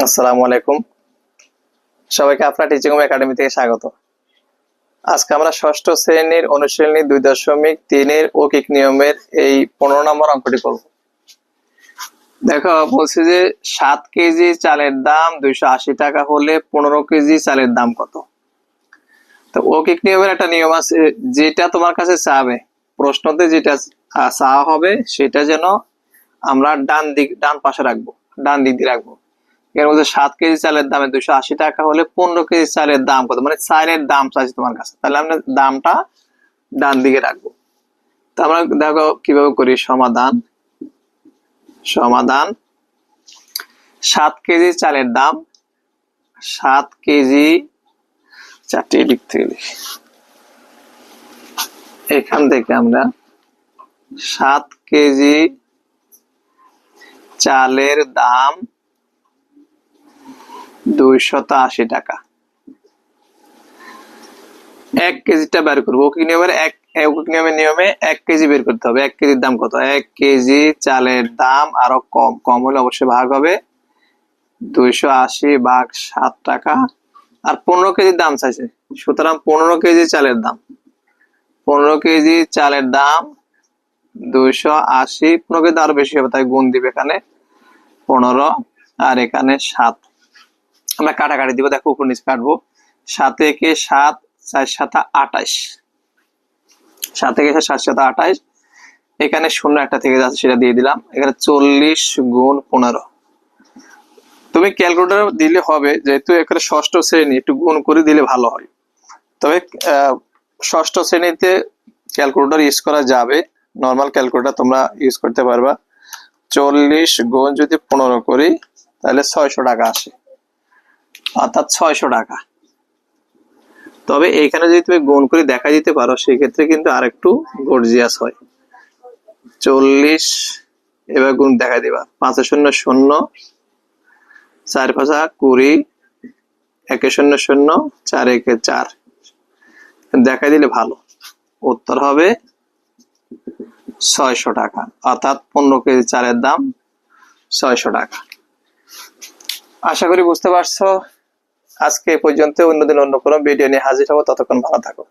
আসসালামু আলাইকুম। সবাইকে আপনার আজকে আমরা ষষ্ঠ শ্রেণির অনুশীলনী দুই দশমিক নিয়মের এই পনেরো নম্বর চালের দাম দুইশো আশি টাকা হলে পনেরো কেজি চালের দাম কত? তো ঐকিক নিয়মের একটা নিয়ম আছে, যেটা তোমার কাছে চাবে, প্রশ্নতে যেটা চাওয়া হবে, সেটা যেন আমরা ডান দিক, ডান পাশে রাখব, ডান দিক দিয়ে রাখব। এর মধ্যে সাত কেজি চালের দামে দুশো আশি টাকা হলে পনেরো কেজি চালের দাম কত? মানে চালের দাম চাইছি তোমার কাছে। তাহলে আমরা দামটা ডান দিকে রাখব। তো আমরা দেখো কীভাবে করি সমাধান। সমাধান। সাত কেজি চালের দাম। সাত কেজি চারটি দিক থেকে এখান থেকে আমরা সাত কেজি চালের দাম দুইশত আশি টাকা। এক কেজিটা বের করব। এক নিয়মে এক কেজি বের করতে হবে। এক কেজির দাম কত? এক কেজি চালের দাম আরও কম। কম হলে অবশ্যই ভাগ হবে। দুইশো আশি ভাগ সাত টাকা। আর পনেরো কেজির দাম চাইছে। সুতরাং পনেরো কেজি চালের দাম। পনেরো কেজি চালের দাম দুইশো আশি পনেরো কেজি আরও বেশি হবে, তাই গুণ দিবে এখানে পনেরো। আর এখানে সাত। আমরা কাটাকাটি দিব, দেখো উপর নিচে কাটবো। সাত থেকে সাত, চার সাত আঠাইশ সাত থেকে সাত সাত আঠাইশ এখানে শূন্য একটা থেকে যাচ্ছে, সেটা দিয়ে দিলাম। এখানে চল্লিশ গুণ পনেরো। তুমি ক্যালকুলেটর দিলে হবে, যেহেতু এখানে ষষ্ঠ শ্রেণি, একটু গুণ করে দিলে ভালো হয়। তবে ষষ্ঠ শ্রেণীতে ক্যালকুলেটর ইউজ করা যাবে। নর্মাল ক্যালকুলেটর তোমরা ইউজ করতে পারবা। চল্লিশ গুণ যদি পনেরো করি, তাহলে ছয়শো টাকা আসে। অর্থাৎ ছয়শো টাকা। তবে এখানে যদি তুমি গুণ করে দেখা দিতে পারো, সেক্ষেত্রে কিন্তু আরেকটু গর্জিয়াস হয়। চল্লিশ, এবার গুণ দেখা দিবা। পাঁচ শূন্য শূন্য, চার পাঁচা কুড়ি, একে শূন্য শূন্য, চার একে চার। দেখা দিলে ভালো। উত্তর হবে ছয়শো টাকা। অর্থাৎ পনেরো কেজি চালের দাম ছয়শো টাকা। আশা করি বুঝতে পারছ। আজকে পর্যন্ত অন্যদিন অন্য কোনো ভিডিও নিয়ে হাজির হব। ততক্ষণ ভালো থাকো।